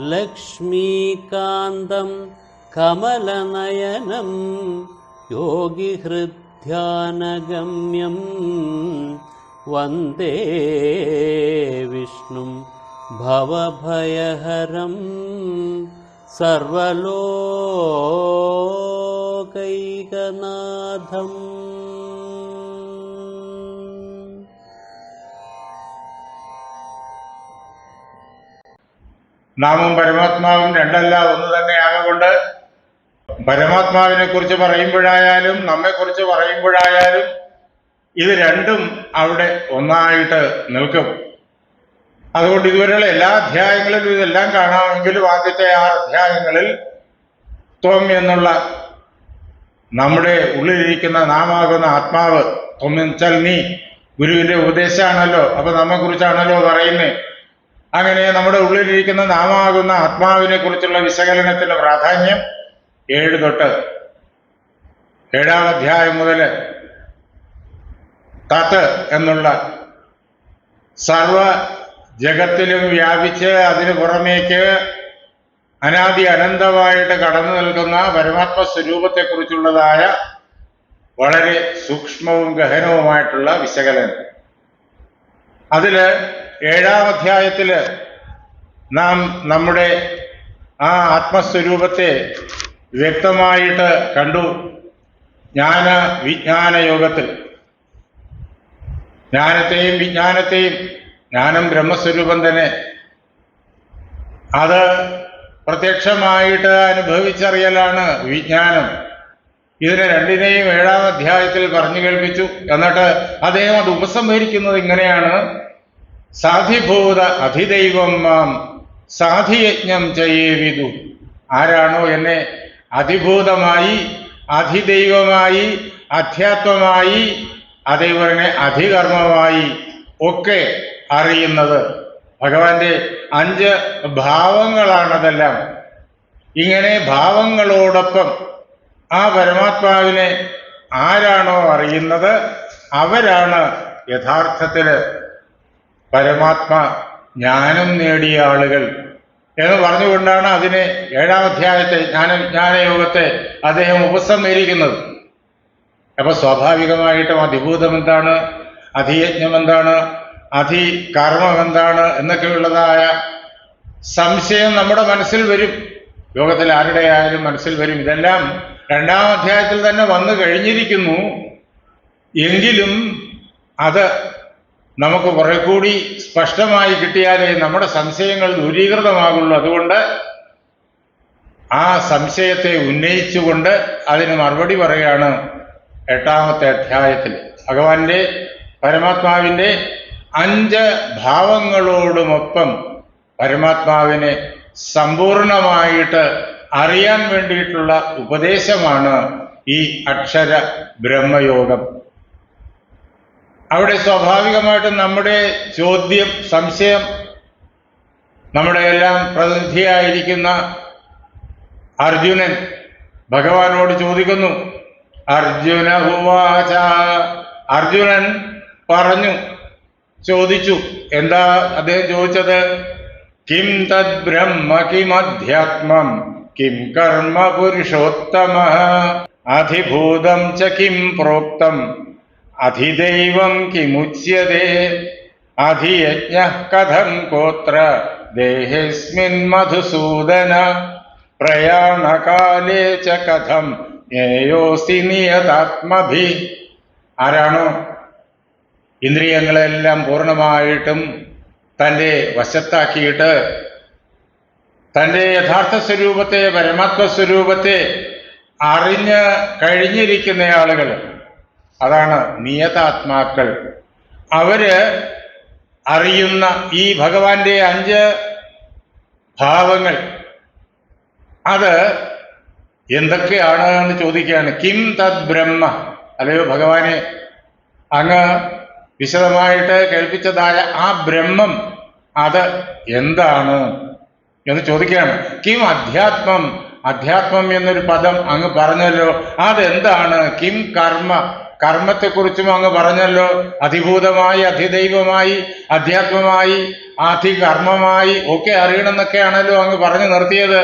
लक्ष्मीकान्तं कमलनयनं योगिहृद्ध्यानगम्यं वन्दे विष्णुं भवभयहरं सर्वलोकैकनाथम् നാമും പരമാത്മാവും രണ്ടല്ല ഒന്ന് തന്നെയാകൊണ്ട് പരമാത്മാവിനെ കുറിച്ച് പറയുമ്പോഴായാലും നമ്മെ കുറിച്ച് പറയുമ്പോഴായാലും ഇത് രണ്ടും അവിടെ ഒന്നായിട്ട് നിൽക്കും. അതുകൊണ്ട് ഇതുവരെയുള്ള എല്ലാ അധ്യായങ്ങളിലും ഇതെല്ലാം കാണാമെങ്കിലും ആദ്യത്തെ ആ അധ്യായങ്ങളിൽ ത്വം എന്നുള്ള നമ്മുടെ ഉള്ളിലിരിക്കുന്ന നാമാകുന്ന ആത്മാവ് ത്വം വെച്ചാൽ നീ ഗുരുവിന്റെ ഉപദേശമാണല്ലോ അപ്പൊ നമ്മെ കുറിച്ചാണല്ലോ പറയുന്നത് അങ്ങനെ നമ്മുടെ ഉള്ളിലിരിക്കുന്ന നാമാകുന്ന ആത്മാവിനെ കുറിച്ചുള്ള വിശകലനത്തിന്റെ പ്രാധാന്യം ഏഴ് തൊട്ട് ഏഴാം അധ്യായം മുതൽ തത്ത് എന്നുള്ള സർവ ജഗത്തിലും വ്യാപിച്ച് അതിനു പുറമേക്ക് അനാദി അനന്തമായിട്ട് കടന്നു നിൽക്കുന്ന പരമാത്മ സ്വരൂപത്തെക്കുറിച്ചുള്ളതായ വളരെ സൂക്ഷ്മവും ഗഹനവുമായിട്ടുള്ള വിശകലനം. അതിൽ ഏഴാം അധ്യായത്തിൽ നാം നമ്മുടെ ആ ആത്മസ്വരൂപത്തെ വ്യക്തമായിട്ട് കണ്ടു. ജ്ഞാന വിജ്ഞാന യോഗത്തിൽ. ജ്ഞാനത്തെയും വിജ്ഞാനത്തെയും ജ്ഞാനം ബ്രഹ്മസ്വരൂപം തന്നെ. അത് പ്രത്യക്ഷമായിട്ട് അനുഭവിച്ചറിയലാണ് വിജ്ഞാനം. ഇതിനെ രണ്ടിനെയും ഏഴാം അധ്യായത്തിൽ പറഞ്ഞു കേൾപ്പിച്ചു. എന്നിട്ട് അദ്ദേഹം അത് ഉപസംഹരിക്കുന്നത് ഇങ്ങനെയാണ്. സാധിഭൂത അധിദൈവം മാം സാധിയജ്ഞം ചെയ്യേവിതു ആരാണോ എന്നെ അതിഭൂതമായി അധിദൈവമായി അധ്യാത്മമായി അതേപോലെ അധികർമ്മമായി ഒക്കെ അറിയുന്നത്. ഭഗവാന്റെ അഞ്ച് ഭാവങ്ങളാണതെല്ലാം. ഇങ്ങനെ ഭാവങ്ങളോടൊപ്പം ആ പരമാത്മാവിനെ ആരാണോ അറിയുന്നത് അവരാണ് യഥാർത്ഥത്തിൽ പരമാത്മ ജ്ഞാനം നേടിയ ആളുകൾ എന്ന് പറഞ്ഞുകൊണ്ടാണ് അതിനെ ഏഴാം അധ്യായത്തെ ജ്ഞാന ജ്ഞാനയോഗത്തെ അദ്ദേഹം ഉപസംഹരിക്കുന്നത്. അപ്പൊ സ്വാഭാവികമായിട്ടും അധിഭൂതം എന്താണ്? അധിയജ്ഞം എന്താണ്? അധികർമ്മം എന്താണ്? എന്നൊക്കെയുള്ളതായ സംശയം നമ്മുടെ മനസ്സിൽ വരും. ലോകത്തിൽ ആരുടെ ആയാലും മനസ്സിൽ വരും. ഇതെല്ലാം രണ്ടാം അധ്യായത്തിൽ തന്നെ വന്നു കഴിഞ്ഞിരിക്കുന്നു. എങ്കിലും അത് നമുക്ക് കുറെ കൂടി സ്പഷ്ടമായി കിട്ടിയാലേ നമ്മുടെ സംശയങ്ങൾ ദൂരീകൃതമാകുള്ളൂ. അതുകൊണ്ട് ആ സംശയത്തെ ഉന്നയിച്ചുകൊണ്ട് അതിന് മറുപടി പറയുകയാണ് എട്ടാമത്തെ അധ്യായത്തിൽ. ഭഗവാന്റെ പരമാത്മാവിന്റെ അഞ്ച് ഭാവങ്ങളോടുമൊപ്പം പരമാത്മാവിനെ സമ്പൂർണമായിട്ട് അറിയാൻ വേണ്ടിയിട്ടുള്ള ഉപദേശമാണ് ഈ അക്ഷര ബ്രഹ്മയോഗം അവിടെ സ്വാഭാവികമായിട്ടും നമ്മുടെ ചോദ്യം സംശയം നമ്മുടെ എല്ലാം പ്രതിനിധിയായിരിക്കുന്ന അർജുനൻ ഭഗവാനോട് ചോദിക്കുന്നു അർജുന ഉവാച? അർജുനൻ പറഞ്ഞു ചോദിച്ചു എന്താ അദ്ദേഹം ചോദിച്ചത്? കിം തദ് ബ്രഹ്മ കിം അധ്യാത്മം കിം കർമ്മ പുരുഷോത്തമ അധിഭൂതം ച പ്രോക്തം അധിദൈവം കിമുച്യതേ. അധിയജ്ഞ കഥം കോത്ര ദേഹേസ്മിൻ മധുസൂദന. പ്രയാണകാലേ ച കഥം ജ്ഞേയോസി നിയതാത്മഭി. ആരാണോ ഇന്ദ്രിയങ്ങളെല്ലാം പൂർണമായിട്ടും തന്റെ വശത്താക്കിയിട്ട് തന്റെ യഥാർത്ഥ സ്വരൂപത്തെ പരമാത്മ സ്വരൂപത്തെ അറിഞ്ഞ് കഴിഞ്ഞിരിക്കുന്ന ആളുകൾ അതാണ് നിയതാത്മാക്കൾ. അവർ അറിയുന്ന ഈ ഭഗവാന്റെ അഞ്ച് ഭാവങ്ങൾ. അത് എന്തൊക്കെയാണ് എന്ന് ചോദിക്കുകയാണ്. കിം തദ് ബ്രഹ്മ. അല്ലയോ ഭഗവാനെ. അങ്ങ് വിശദമായിട്ട് കേൾപ്പിച്ചതായ ആ ബ്രഹ്മം അത് എന്താണ് എന്ന് ചോദിക്കുകയാണ്. കിം അധ്യാത്മം. അധ്യാത്മം എന്നൊരു പദം അങ്ങ് പറഞ്ഞല്ലോ. അതെന്താണ്? കിം കർമ്മ. കർമ്മത്തെക്കുറിച്ചും അങ്ങ് പറഞ്ഞല്ലോ. അതിഭൂതമായി അതിദൈവമായി അധ്യാത്മമായി അതികർമ്മമായി ഒക്കെ അറിയണമെന്നൊക്കെയാണല്ലോ അങ്ങ് പറഞ്ഞു നിർത്തിയത്.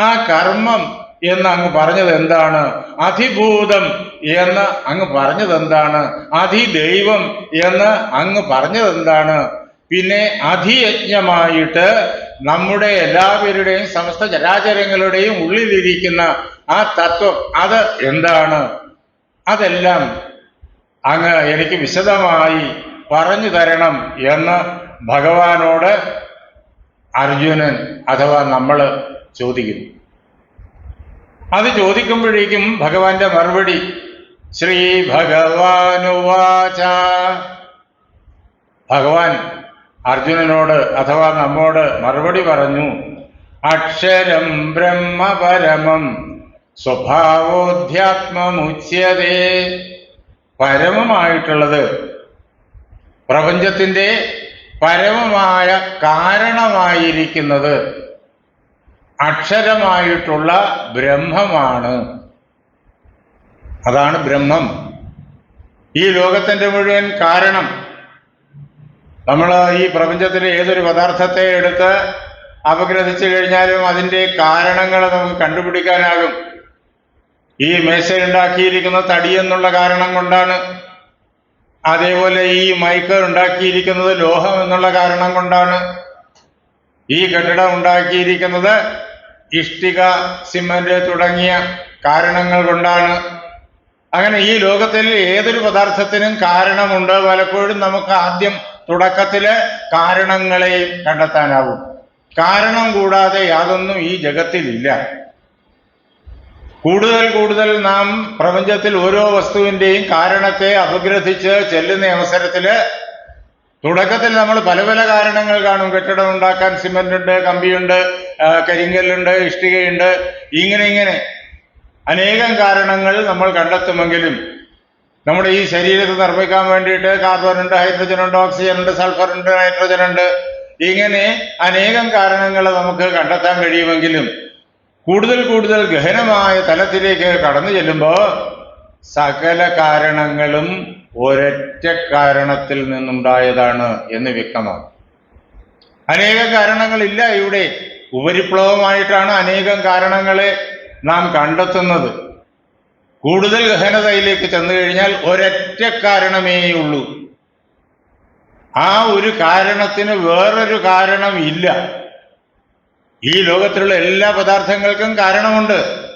ആ കർമ്മം എന്ന് അങ്ങ് പറഞ്ഞത് എന്താണ്? അതിഭൂതം എന്ന് അങ്ങ് പറഞ്ഞത് എന്താണ്? അതിദൈവം എന്ന് അങ്ങ് പറഞ്ഞത് എന്താണ്? പിന്നെ അധിയജ്ഞമായിട്ട് നമ്മുടെ എല്ലാവരുടെയും സമസ്ത ചരാചരങ്ങളുടെയും ഉള്ളിലിരിക്കുന്ന ആ തത്വം അത് എന്താണ്? അതെല്ലാം അങ്ങ് എനിക്ക് വിശദമായി പറഞ്ഞു തരണം എന്ന് ഭഗവാനോട് അർജുനൻ അഥവാ നമ്മൾ ചോദിക്കുന്നു. അത് ചോദിക്കുമ്പോഴേക്കും ഭഗവാന്റെ മറുപടി ശ്രീ ഭഗവാനുവാച ഭഗവാൻ അർജുനനോട് അഥവാ നമ്മോട് മറുപടി പറഞ്ഞു അക്ഷരം ബ്രഹ്മപരമം സ്വഭാവോധ്യാത്മമുച്യതേ. പരമമായിട്ടുള്ളത് പ്രപഞ്ചത്തിന്റെ പരമമായ കാരണമായിരിക്കുന്നത് അക്ഷരമായിട്ടുള്ള ബ്രഹ്മമാണ്. അതാണ് ബ്രഹ്മം. ഈ ലോകത്തിന്റെ മുഴുവൻ കാരണം നമ്മൾ ഈ പ്രപഞ്ചത്തിലെ ഏതൊരു പദാർത്ഥത്തെ എടുത്ത് അപഗ്രഥിച്ചു കഴിഞ്ഞാലും അതിന്റെ കാരണങ്ങൾ നമുക്ക് കണ്ടുപിടിക്കാനാകും. ഈ മേശ ഉണ്ടാക്കിയിരിക്കുന്ന തടി എന്നുള്ള കാരണം കൊണ്ടാണ് അതേപോലെ ഈ മൈക്ക് ഉണ്ടാക്കിയിരിക്കുന്നത് ലോഹം എന്നുള്ള കാരണം കൊണ്ടാണ് ഈ കെട്ടിടം ഉണ്ടാക്കിയിരിക്കുന്നത് ഇഷ്ടിക സിമന്റ് തുടങ്ങിയ കാരണങ്ങൾ കൊണ്ടാണ്. അങ്ങനെ ഈ ലോകത്തിൽ ഏതൊരു പദാർത്ഥത്തിനും കാരണമുണ്ട്. പലപ്പോഴും നമുക്ക് ആദ്യം തുടക്കത്തിൽ കാരണങ്ങളെയും കണ്ടെത്താനാവും. കാരണം കൂടാതെ യാതൊന്നും ഈ ജഗത്തിലില്ല. കൂടുതൽ കൂടുതൽ നാം പ്രപഞ്ചത്തിൽ ഓരോ വസ്തുവിന്റെയും കാരണത്തെ അപഗ്രഥിച്ച് ചെല്ലുന്ന അവസരത്തിൽ തുടക്കത്തിൽ നമ്മൾ പല പല കാരണങ്ങൾ കാണും. കെട്ടിടം ഉണ്ടാക്കാൻ സിമെന്റ് ഉണ്ട് കമ്പിയുണ്ട് കരിങ്കല്ലുണ്ട് ഇഷ്ടികയുണ്ട്. ഇങ്ങനെ ഇങ്ങനെ. അനേകം കാരണങ്ങൾ നമ്മൾ കണ്ടെത്തുമെങ്കിലും നമ്മുടെ ഈ ശരീരത്തെ നിർമ്മിക്കാൻ വേണ്ടിയിട്ട് കാർബൺ ഉണ്ട് ഹൈഡ്രജൻ ഉണ്ട് ഓക്സിജൻ ഉണ്ട് സൾഫർ ഉണ്ട് നൈട്രജൻ ഉണ്ട് ഇങ്ങനെ അനേകം കാരണങ്ങൾ നമുക്ക് കണ്ടെത്താൻ കഴിയുമെങ്കിലും കൂടുതൽ കൂടുതൽ ഗഹനമായ തലത്തിലേക്ക് കടന്നു ചെല്ലുമ്പോൾ സകല കാരണങ്ങളും ഒരൊറ്റ കാരണത്തിൽ നിന്നുണ്ടായതാണ് എന്ന് വ്യക്തമാണ് അനേക കാരണങ്ങളില്ല ഇവിടെ. ഉപരിപ്ലവമായിട്ടാണ് അനേകം കാരണങ്ങളെ നാം കണ്ടെത്തുന്നത്. കൂടുതൽ ഗഹനതയിലേക്ക് ചെന്നു കഴിഞ്ഞാൽ ഒരൊറ്റ കാരണമേയുള്ളൂ ആ ഒരു കാരണത്തിന് വേറൊരു കാരണം ഇല്ല ഈ ലോകത്തിലുള്ള എല്ലാ പദാർത്ഥങ്ങൾക്കും കാരണമുണ്ട്.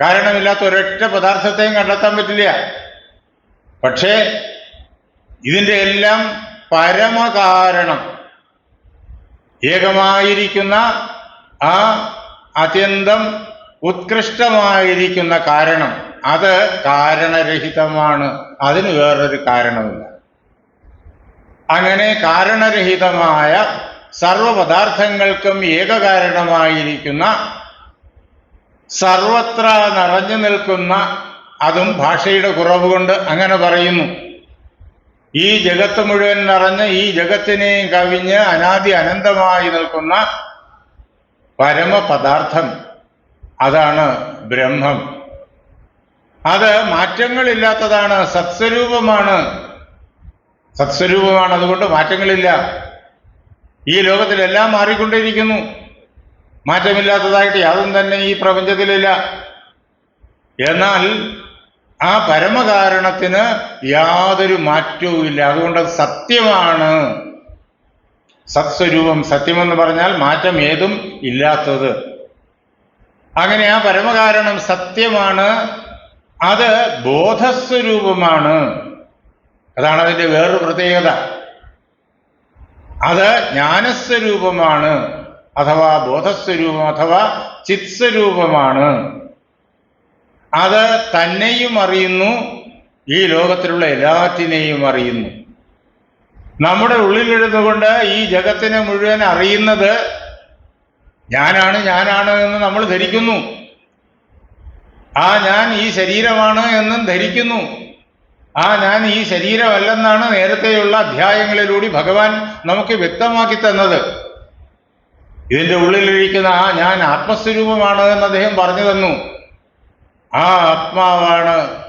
കാരണമില്ലാത്ത ഒരൊറ്റ പദാർത്ഥത്തെയും കണ്ടെത്താൻ പറ്റില്ല. പക്ഷേ ഇതിന്റെ എല്ലാം പരമകാരണം. ഏകമായിരിക്കുന്ന ആ അത്യന്തം ഉത്കൃഷ്ടമായിരിക്കുന്ന കാരണം അത് കാരണരഹിതമാണ്. അതിന് വേറൊരു കാരണമില്ല അങ്ങനെ കാരണരഹിതമായ സർവപദാർത്ഥങ്ങൾക്കും ഏകകാരണമായിരിക്കുന്ന സർവത്ര നിറഞ്ഞു നിൽക്കുന്ന അതും ഭാഷയുടെ കുറവ് കൊണ്ട് അങ്ങനെ പറയുന്നു. ഈ ജഗത്ത് മുഴുവൻ നിറഞ്ഞ് ഈ ജഗത്തിനെയും കവിഞ്ഞ് അനാദി അനന്തമായി നിൽക്കുന്ന പരമപദാർത്ഥം. അതാണ് ബ്രഹ്മം. അത് മാറ്റങ്ങളില്ലാത്തതാണ് സത്സ്വരൂപമാണ്. സത്സ്വരൂപമാണ് അതുകൊണ്ട് മാറ്റങ്ങളില്ല. ഈ ലോകത്തിലെല്ലാം മാറിക്കൊണ്ടിരിക്കുന്നു മാറ്റമില്ലാത്തതായിട്ട് യാതൊന്നും തന്നെ ഈ പ്രപഞ്ചത്തിലില്ല. എന്നാൽ ആ പരമകാരണത്തിന് യാതൊരു മാറ്റവും ഇല്ല. അതുകൊണ്ട് അത് സത്യമാണ്. സത്സ്വരൂപം സത്യമെന്ന് പറഞ്ഞാൽ മാറ്റം ഏതും ഇല്ലാത്തത്. അങ്ങനെ ആ പരമകാരണം സത്യമാണ്. അത് ബോധസ്വരൂപമാണ്. അതാണ് അതിന്റെ വേറൊരു പ്രത്യേകത. അത് ജ്ഞാനസ്വരൂപമാണ് അഥവാ ബോധസ്വരൂപം അഥവാ ചിത്സ്വരൂപമാണ്. അത് തന്നെയും അറിയുന്നു ഈ ലോകത്തിലുള്ള എല്ലാറ്റിനെയും അറിയുന്നു. നമ്മുടെ ഉള്ളിലിരുന്നുകൊണ്ട് ഈ ജഗത്തിനെ മുഴുവൻ അറിയുന്നത് ഞാനാണ് ഞാനാണ് എന്ന് നമ്മൾ ധരിക്കുന്നു. ആ ഞാൻ ഈ ശരീരമാണ് എന്നും ധരിക്കുന്നു. ആ ഞാൻ ഈ ശരീരമല്ലെന്നാണ് നേരത്തെയുള്ള അധ്യായങ്ങളിലൂടെ ഭഗവാൻ നമുക്ക് വ്യക്തമാക്കി തന്നത്. ഇതിന്റെ ഉള്ളിലിരിക്കുന്ന ആ ഞാൻ ആത്മസ്വരൂപമാണ് എന്ന് അദ്ദേഹം പറഞ്ഞു തന്നു. ആ ആത്മാവാണ്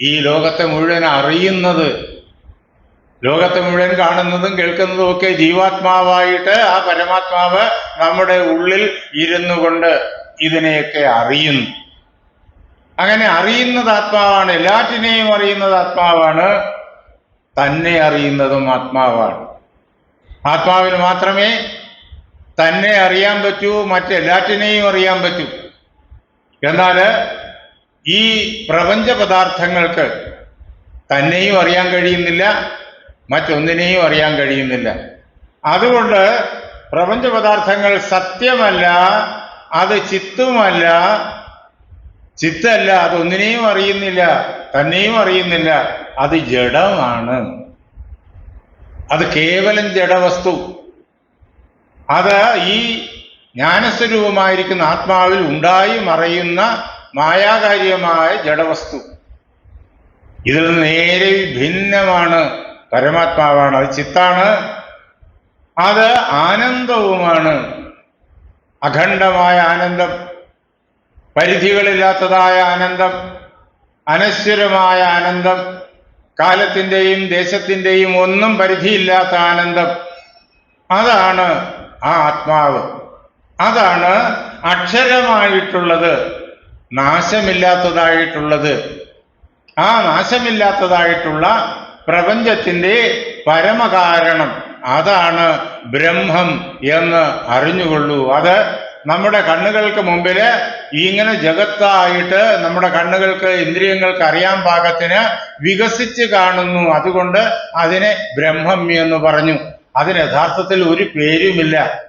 ഈ ലോകത്തെ മുഴുവൻ അറിയുന്നത്. ലോകത്തെ മുഴുവൻ കാണുന്നതും കേൾക്കുന്നതും ഒക്കെ ജീവാത്മാവായിട്ട് ആ പരമാത്മാവ് നമ്മുടെ ഉള്ളിൽ ഇരുന്നു കൊണ്ട് ഇതിനെയൊക്കെ അറിയുന്നു. അങ്ങനെ അറിയുന്നത് ആത്മാവാണ് എല്ലാറ്റിനെയും അറിയുന്നത് ആത്മാവാണ് തന്നെ അറിയുന്നതും ആത്മാവാണ്. ആത്മാവിന് മാത്രമേ തന്നെ അറിയാൻ പറ്റൂ മറ്റെല്ലാറ്റിനെയും അറിയാൻ പറ്റൂ. എന്നാൽ ഈ പ്രപഞ്ച പദാർത്ഥങ്ങൾക്ക് തന്നെയും അറിയാൻ കഴിയുന്നില്ല മറ്റൊന്നിനെയും അറിയാൻ കഴിയുന്നില്ല. അതുകൊണ്ട് പ്രപഞ്ച പദാർത്ഥങ്ങൾ സത്യമല്ല അത് ചിത്തുമല്ല ചിത്തല്ല അതൊന്നിനെയും അറിയുന്നില്ല തന്നെയും അറിയുന്നില്ല അത് ജഡമാണ്. അത് കേവലം ജഡവസ്തു. അത് ഈ ജ്ഞാനസ്വരൂപമായിരിക്കുന്ന ആത്മാവിൽ ഉണ്ടായി മറയുന്ന മായാകാര്യമായ ജഡവസ്തു. ഇതിൽ നേരെ ഭിന്നമാണ് പരമാത്മാവാണ്. അത് ചിത്താണ് അത് ആനന്ദവുമാണ്. അഖണ്ഡമായ ആനന്ദം. പരിധികളില്ലാത്തതായ ആനന്ദം അനശ്വരമായ ആനന്ദം കാലത്തിന്റെയും ദേശത്തിന്റെയും ഒന്നും പരിധിയില്ലാത്ത ആനന്ദം. അതാണ് ആ ആത്മാവ്. അതാണ് അക്ഷരമായിട്ടുള്ളത് നാശമില്ലാത്തതായിട്ടുള്ളത്. ആ നാശമില്ലാത്തതായിട്ടുള്ള പ്രപഞ്ചത്തിന്റെ പരമകാരണം അതാണ് ബ്രഹ്മം എന്ന് അറിഞ്ഞുകൊള്ളൂ. അത് നമ്മുടെ കണ്ണുകൾക്ക് മുമ്പിൽ ഇങ്ങനെ ജഗത്തായിട്ട് നമ്മുടെ കണ്ണുകൾക്ക് ഇന്ദ്രിയങ്ങൾക്ക് അറിയാൻ പാകത്തിന് വികസിച്ച് കാണുന്നു. അതുകൊണ്ട് അതിനെ ബ്രഹ്മം എന്ന് പറഞ്ഞു. അതിന് യഥാർത്ഥത്തിൽ ഒരു പേരുമില്ല.